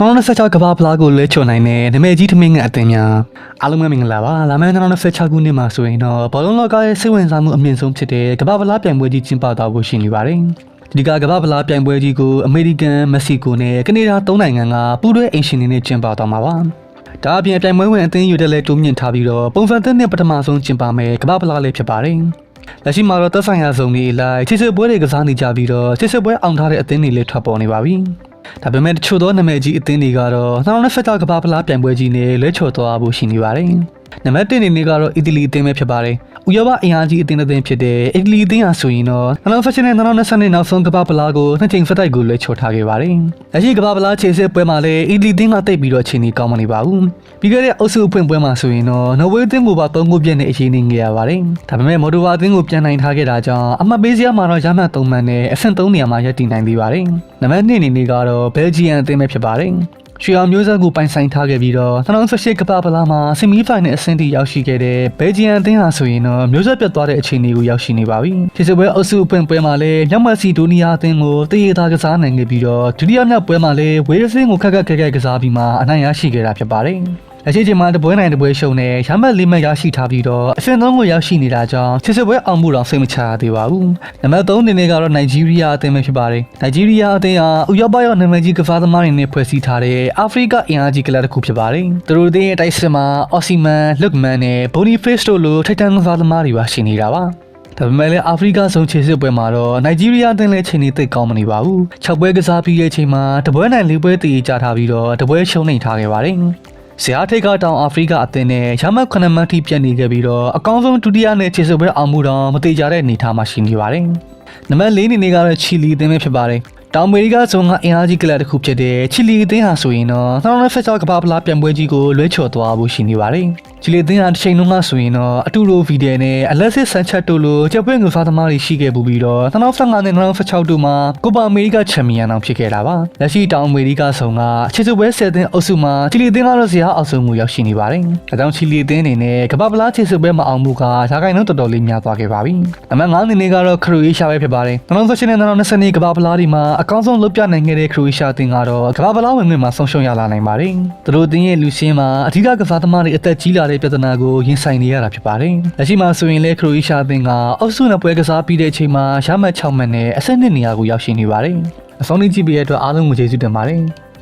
2026ကမ္ဘာဖလားကိုလဲချွန်နိုင်တဲ့နမဲကြီးထမင်းငတ်အသင်းများအားလုံးပဲမင်္ဂလာပါလာမယ့်2026ခုနှစ်မှာဆိုရင်တော့ဘောလုံးလောကရဲ့စိတ်ဝင်စားမှုအမြင့်ဆုံးဖြစ်တဲ့ကမ္ဘာဖလားပြိုင်ပွဲကြီးကျင်းပသွားဖို့ရှိနေပါတယ်ဒီကကမ္ဘာဖလားပြိုင်ပွဲကြီးကိုအမေရိကန်မက္ဆီကိုနဲ့ကနေဒါသုံးနိုင်ငံကပူးတွဲအင်ရှင်နေနဲ့ကျင်းပသွားမှာပါဒါအပြင်ပြိုင်ပွဲဝင်အသင်းယူတဲ့လဲတိုးမြင့်ထားပြီးတော့ပုံစံသစ်နဲ့ပထမဆုံးကျင်းပမယ်ကမ္ဘာဖလားလေးဖြစ်ပါတယ်လက်ရှိမှာတော့သက်ဆိုင်ရာဇုံတွေအလိုက်ချစ်စစ်ပွဲတွေကစားနေကြပြီးတော့ချစ်စစ်ပွဲအောင်ထားတဲ့အသင်းတွေလည်းထွက်ပေါ်နေပါပြီ။ ဒါပေမဲ့တချို့သောနာမည်ကြီးအသင်းတွေကတော့2025ကမ္ဘာဖလားပြိုင်ပွဲကြီးနဲ့လွဲချော်သွားဖို့ရှိနေပါတယ်။ နံပါတ်1အနေနဲ့ကတော့အီတလီအသင်းပဲဖြစ်ပါတယ်။ဥရောပအင်အားကြီးအသင်းတစ်သင်းဖြစ်တဲ့အီတလီအသင်းဟာဆိုရင်တော့2025နဲ့2020နောက်ဆုံးကမ္ဘာဖလားကိုနှစ်ချိန်ဆက်တိုက်ကိုလွဲချော်ထားခဲ့ပါတယ်။လက်ရှိကမ္ဘာဖလားခြေစစ်ပွဲမှာလည်းအီတလီအသင်းကတိတ်ပြီးတော့အခြေအနေကောင်းမနေပါဘူး။ပြီးခဲ့တဲ့အုပ်စုအဖွင့်ပွဲမှာဆိုရင်တော့နော်ဝေးအသင်းကိုပါ၃ဂိုးပြည့်နဲ့အခြေအနေငယ်ရပါတယ်။ဒါပေမဲ့မော်ဒိုဝါအသင်းကိုပြန်နိုင်ထားခဲ့တာကြောင့်အမှတ်ပေးစရာမှာတော့ရမှတ်၃မှတ်နဲ့အဆင့်၃နေရာမှာရပ်တည်နိုင်သေးပါတယ်။နံပါတ်2အနေနဲ့ကတော့ဘယ်လ်ဂျီယံအသင်းပဲဖြစ်ပါတယ်။ ရွှေအောင်မျိုးဆက်ကိုပိုင်ဆိုင်ထားခဲ့ပြီးတော့2018ကပ္ပပလာမှာဆီမီဖိုင်နယ်အဆင့်ထိရောက်ရှိခဲ့တဲ့ဘယ်ဂျီယံအသင်းဟာဆိုရင်တော့မျိုးဆက်ပြတ်သွားတဲ့အခြေအနေကိုရောက်ရှိနေပါပြီ။ဒီစပွဲအုပ်စုအပွင့်ပွဲမှာလည်းမြောက်မက်ဆီဒိုနီးယားအသင်းကိုတရေသားကစားနိုင်ခဲ့ပြီးတော့ဒုတိယမြောက်ပွဲမှာလည်းဝေးရစင်းကိုခက်ခက်ခဲခဲကစားပြီးမှအနိုင်ရရှိခဲ့တာဖြစ်ပါတယ်။ လက်ရှိချိန်မှာတပွဲနိုင်တပွဲရှုံနဲ့ရမတ်လေးမှတ်ရရှိထားပြီးတော့အဆင့်သုံးကိုရောက်ရှိနေတာကြောင့်ချစ်စစ်ပွဲအောင်မှုတော့စိတ်မချရသေးပါဘူး။နံပါတ်3အနေနဲ့ကတော့နိုင်ဂျီးရီးယားအသင်းပဲဖြစ်ပါတယ်။နိုင်ဂျီးရီးယားအသင်းဟာဥရောပရောက်နာမည်ကြီးကစားသမားတွေနဲ့ဖွဲ့စည်းထားတဲ့အာဖရိကအင်အားကြီးကလပ်တစ်ခုဖြစ်ပါတယ်။သူတို့အသင်းရဲ့တိုက်စစ်မှာအော်စီမန်၊လုတ်မန်နဲ့ဘိုနီဖေ့စ်တို့လိုထိုက်တန်ကစားသမားတွေပါရှိနေတာပါ။ဒါပေမဲ့လည်းအာဖရိကဆုံးခြေစစ်ပွဲမှာတော့နိုင်ဂျီးရီးယားအသင်းလည်းချိန်နေသိပ်ကောင်းမနေပါဘူး။၆ပွဲကစားပြီးရဲ့ချိန်မှာတပွဲနိုင်၄ပွဲတည်ကြထားပြီးတော့တပွဲရှုံးနေထားခဲ့ပါတယ်။ ဇယားထိတ်ကတောင်အာဖရိကအသင်းနဲ့ရမတ်9မှတ်ထိပြတ်နေခဲ့ပြီးတော့အကောင်းဆုံးဒုတိယနဲ့ခြေစစ်ပွဲအောင်မှုတော့မတိကျတဲ့အနေအထားမှာရှိနေပါတယ်။နံပါတ်၄အနေနဲ့ကတော့ချီလီအသင်းပဲဖြစ်ပါတယ်။တောင်အမေရိကဇုံကအင်အားကြီးကလပ်တစ်ခုဖြစ်တဲ့ချီလီအသင်းဟာဆိုရင်တော့2026ကမ္ဘာဖလားပြိုင်ပွဲကြီးကိုလွဲချော်သွားဖို့ရှိနေပါတယ်။ ချီလီအသင်းဟာတစ်ချိန်လုံးကဆိုရင်တော့အတူရိုဗီဒီယနဲ့အလက်စစ်ဆန်ချက်တို့လိုချက်ပွင့်ငွေစားသမားတွေရှိခဲ့ပူပြီးတော့2015နဲ့2016တို့မှာကိုပါအမေရိကချန်ပီယံအောင်ဖြစ်ခဲ့တာပါ။လက်ရှိတောင်အမေရိကဇုံကခြေစစ်ပွဲ10သင်းအုပ်စုမှာချီလီအသင်းကတော့ဇယားအောက်ဆုံးမှုရောက်ရှိနေပါတယ်။ဒါကြောင့်ချီလီအသင်းအနေနဲ့ကမ္ဘာဖလားခြေစစ်ပွဲမအောင်မှုကရာဂိုင်နှုန်းတော်တော်လေးများသွားခဲ့ပါပြီ။အမှန်9အနေနဲ့ကတော့ခရိုအေးရှားပဲဖြစ်ပါတယ်။2018နဲ့2020ကမ္ဘာဖလားဒီမှာအကောင်းဆုံးလုပ်ပြနိုင်ခဲ့တဲ့ခရိုအေးရှားအသင်းကတော့ကမ္ဘာဖလားဝင်ခွင့်မှာဆုံးရှုံးရလာနိုင်ပါတယ်။သူတို့အသင်းရဲ့လူရှင်းမှာအထူးကစားသမားတွေအသက်ကြီးလာတဲ့ပြဿနာကိုရင်ဆိုင်နေရတာဖြစ်ပါတယ်။လက်ရှိမှာဆိုရင်လည်းခရိုအေးရှားအသင်းကအောက်စုနဲ့ပွဲကစားပြီးတဲ့အချိန်မှာရမှတ်6မှတ်နဲ့အဆင့်2နေရာကိုရောက်ရှိနေပါတယ်။အဆုံးထိကြည့်ပြီးတဲ့အတွက်အားလုံးကိုကျေးဇူးတင်ပါတယ်။